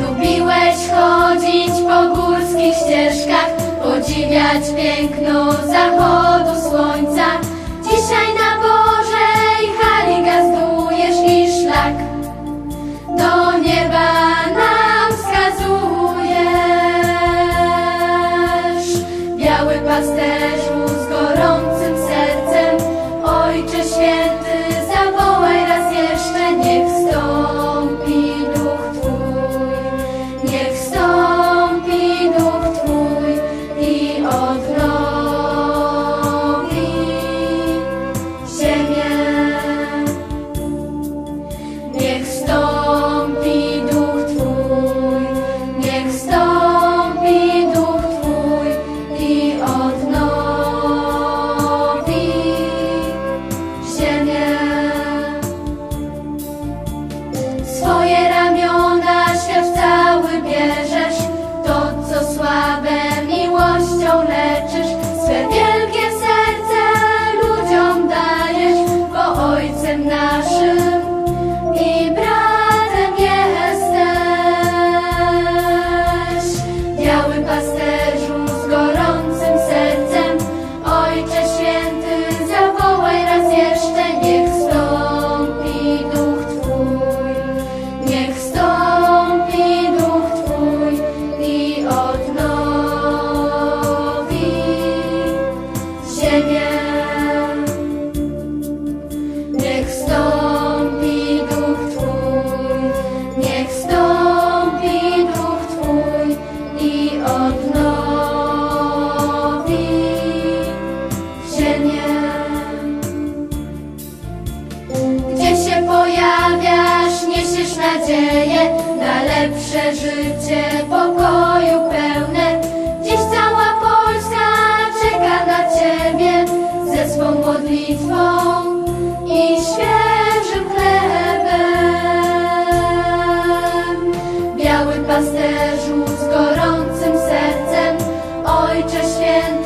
Lubiłeś chodzić po górskich ścieżkach Podziwiać piękno zachodu słońca. Dzisiaj na 서예 swą modlitwą i świeżym chlebem. Biały pasterzu z gorącym sercem, Ojcze Święty,